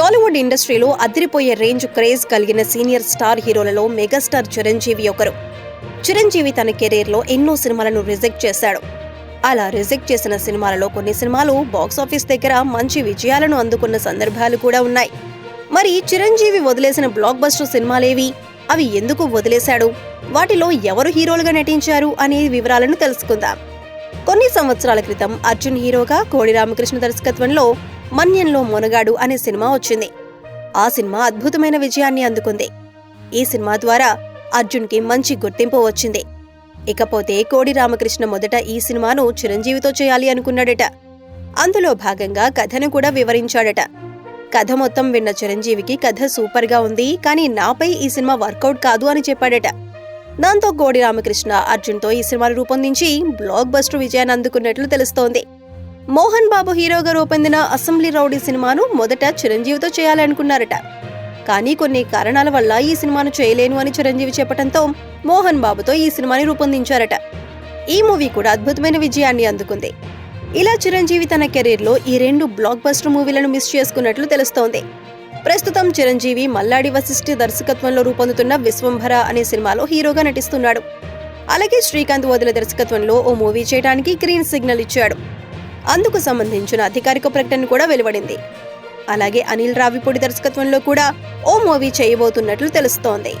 టాలీవుడ్ ఇండస్ట్రీలో అదిరిపోయే range craze కలిగిన సీనియర్ స్టార్ హీరోలలో మెగాస్టార్ చిరంజీవి ఒకరు. చిరంజీవి తన కెరీర్లో ఎన్నో సినిమాలను రిజెక్ట్ చేశాడు. అలా రిజెక్ట్ చేసిన సినిమాలలో కొన్ని సినిమాలు బాక్సాఫీస్ దగ్గర మంచి విజయాలను అందుకున్న సందర్భాలు కూడా ఉన్నాయి. మరి చిరంజీవి వదిలేసిన బ్లాక్ బస్టర్ సినిమాలేవి? అవి ఎందుకు వదిలేశాడు? వాటిలో ఎవరు హీరోలుగా నటించారు అనే వివరాలను తెలుసుకుందాం. కొన్ని సంవత్సరాల క్రితం అర్జున్ హీరోగా కోడి రామకృష్ణ దర్శకత్వంలో మన్యంలో మొనగాడు అనే సినిమా వచ్చింది. ఆ సినిమా అద్భుతమైన విజయాన్ని అందుకుంది. ఈ సినిమా ద్వారా అర్జున్కి మంచి గుర్తింపు వచ్చింది. ఇకపోతే కోడి రామకృష్ణ మొదట ఈ సినిమాను చిరంజీవితో చేయాలి అనుకున్నాడట. అందులో భాగంగా కథను కూడా వివరించాడట. కథ మొత్తం విన్న చిరంజీవికి కథ సూపర్గా ఉంది కానీ నాపై ఈ సినిమా వర్కౌట్ కాదు అని చెప్పాడట. దాంతో కోడి రామకృష్ణ అర్జున్తో ఈ సినిమాను రూపొందించి బ్లాక్ బస్టర్ విజయాన్ని అందుకున్నట్లు తెలుస్తోంది. మోహన్ బాబు హీరోగా రూపొందిన అసెంబ్లీ రౌడీ సినిమాను మొదట చిరంజీవితో చేయాలనుకున్నారట. కానీ కొన్ని కారణాల వల్ల ఈ సినిమాను చేయలేను అని చిరంజీవి చెప్పడంతో మోహన్ బాబుతో ఈ సినిమాని రూపొందించారట. ఈ మూవీ కూడా అద్భుతమైన విజయాన్ని అందుకుంది. ఇలా చిరంజీవి తన కెరీర్లో ఈ రెండు బ్లాక్ బస్టర్ మూవీలను మిస్ చేసుకున్నట్లు తెలుస్తోంది. ప్రస్తుతం చిరంజీవి మల్లాడి వశిష్ఠి దర్శకత్వంలో రూపొందుతున్న విశ్వంభర అనే సినిమాలో హీరోగా నటిస్తున్నాడు. అలాగే శ్రీకాంత్ వదిల దర్శకత్వంలో ఓ మూవీ చేయడానికి గ్రీన్ సిగ్నల్ ఇచ్చాడు. అందుకు సంబంధించిన అధికారిక ప్రకటన కూడా వెలువడింది. అలాగే అనిల్ రావిపూడి దర్శకత్వంలో కూడా ఓ మూవీ చేయబోతున్నట్లు తెలుస్తోంది.